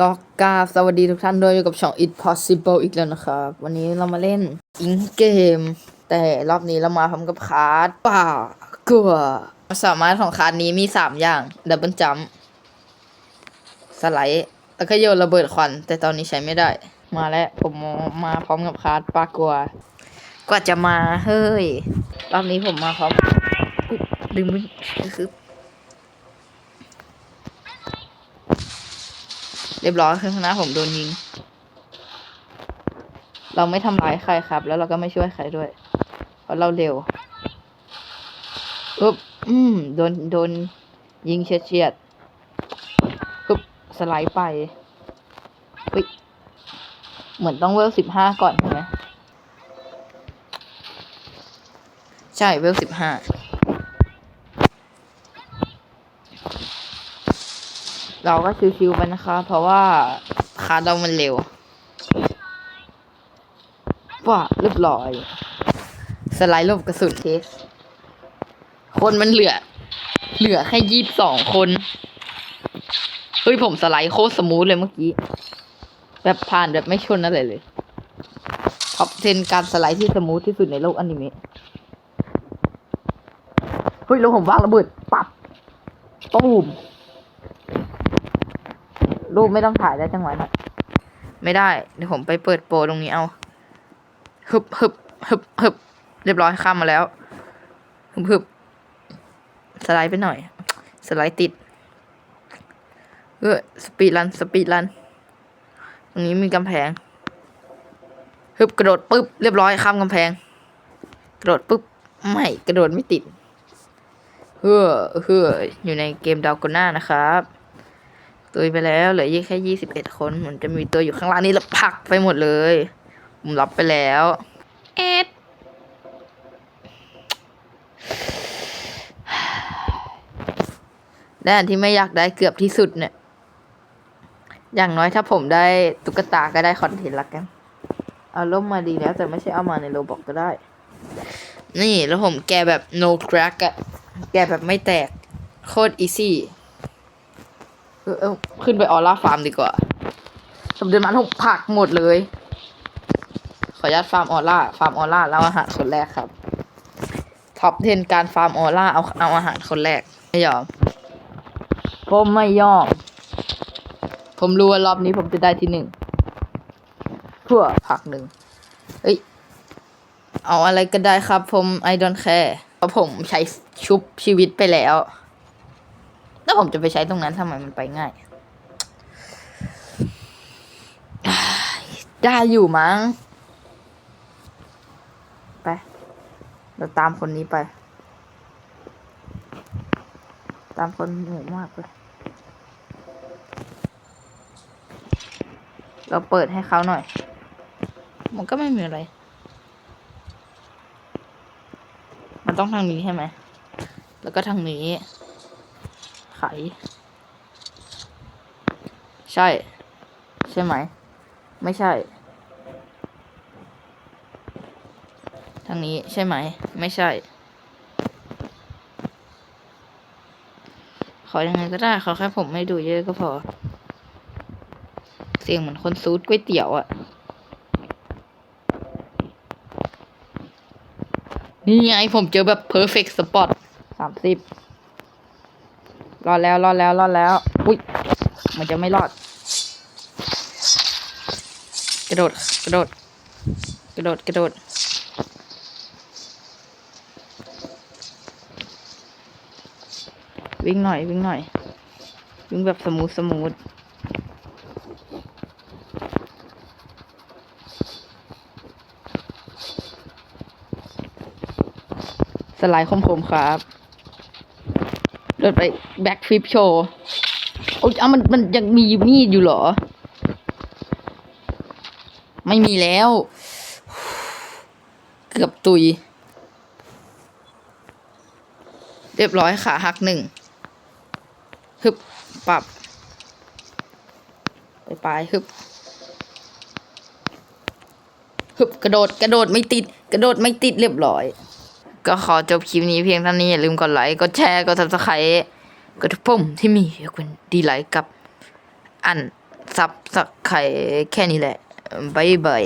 ก็กาสวัสดีทุกท่านด้วยอยู่กับช่อง It Possible อีกแล้วนะครับ วันนี้เรามาเล่นอิงเกม แต่รอบนี้เรามาพร้อมกับคาร์ดป่ากลัวความสามารถของคาร์ดนี้มีสามอย่างดับเบิลจัมสไลด์แล้วก็โยนระเบิดควัน แต่ตอนนี้ใช้ไม่ได้ มาแล้วผมมาพร้อมกับคาร์ดปลากลัวกว่าจะมาเฮ้ย รอบนี้ผมมาพร้อมดึงมึงคือ เรียบร้อยข้างหน้าผมโดนยิง เราไม่ทำร้ายใครครับ แล้วเราก็ไม่ช่วยใครด้วย เพราะเราเร็วปึ๊บอืมโดนโดนยิงเฉียดเฉียดปึ๊บสไลด์ไปอุ๊ยเหมือนต้องเวลสิบห้าก่อนใช่ไหมใช่เวลสิบห้า เราก็ชิวๆไปนะคะ เพราะว่าคาร์ดเรามันเร็วว่าเรียบร้อย สไลด์ลบกระสุนเทส คนมันเหลือ เหลือแค่ยี่สิบสองคน เฮ้ยผมสไลด์โคตรสมูทเลยเมื่อกี้ แบบผ่านแบบไม่ชนอะไรเลยท็อปเทนการสไลด์ที่สมูทที่สุดในโลกอนิเมะเฮ้ยแล้วผมวางระเบิดปับตูม รูปไม่ต้องถ่ายได้จังหวะนั้นไม่ได้ เดี๋ยวผมไปเปิดโปรตรงนี้เอาฮึบฮึบฮึบฮึบเรียบร้อยข้ามมาแล้วฮึบฮึบสไลด์ไปหน่อย สไลด์ติดเออสปีดรันสปีดรัน ตรงนี้มีกำแพงฮึบกระโดดปุ๊บเรียบร้อยข้ามกำแพง กระโดดปุ๊บไม่กระโดดไม่ติดเฮ้อเฮ้ออยู่ในเกมดาวกน่านะครับ ตุยไปแล้วเหลือยี่แค่ยี่สิบเอ็ดคนมันจะมีตัวอยู่ข้างล่างนี่แล้วผลักไปหมดเลยผมรับไปแล้ว เอ็ดและอันที่ไม่อยากได้เกือบที่สุดเนี่ย อย่างน้อยถ้าผมได้ตุ๊กตาก็ได้คอนเทนต์ละกัน เอาล่มมาดีแล้วแต่ไม่ใช่เอามาในโรบอกก็ได้ นี่แล้วผมแกะแบบ no crack อะแกะแบบไม่แตก โคตร easy เออ เออขึ้นไปออร่าฟาร์มดีกว่าสมเด็จมันผมผักหมดเลย ขออนุญาตฟาร์มออร่าฟาร์มออร่าแล้วอาหารคนแรกครับท็อปเทนการฟาร์มออร่าเอาเอาอาหารคนแรกไม่ยอมผมไม่ยอมผมรู้ว่ารอบนี้ผมจะได้ที่หนึ่งเพื่อผักหนึ่งเฮ้ยเอาอะไรก็ได้ครับ ผม I don't care เพราะผมใช้ชุบชีวิตไปแล้ว แล้วผมจะไปใช้ตรงนั้นทำไมมันไปง่าย ได้อยู่มั้ง ไป เราตามคนนี้ไป ตามคนหมู่มากเลยเราเปิดให้เขาหน่อย มันก็ไม่มีอะไร มันต้องทางนี้ใช่ไหม แล้วก็ทางนี้ ไข ใช่ ใช่ไหม ไม่ใช่ ทางนี้ใช่ไหม ไม่ใช่ ขอยังไงก็ได้ขอแค่ผมไม่ดูเยอะก็พอ เสียงเหมือนคนซูดก๋วยเตี๋ยวอะนี่ไงผมเจอแบบ perfect spot สามสิบ อดแล้วรอดแล้วรอดแล้ว อุ้ย มันจะไม่รอด กระโดด กระโดด กระโดด กระโดด วิ่งหน่อย วิ่งหน่อย วิ่งแบบสมูทสมูทสไลด์คมๆครับ เดินไปแบ็กฟลิปโชว์โอ้ยอะมันมันยังมีมีดอยู่เหรอ ไม่มีแล้ว เกือบตุย เรียบร้อยขาหักหนึ่งฮึบปรับไปปลายฮึบฮึบกระโดดกระโดดไม่ติด กระโดดไม่ติดเรียบร้อย ก็ขอจบคลิปนี้เพียงเท่านี้อย่าลืมกดไลค์กดแชร์กดซับสไครต์กดปุ่มที่มีคุณดีไลค์กับ อันซับสักไข่แค่นี้แหละบายบาย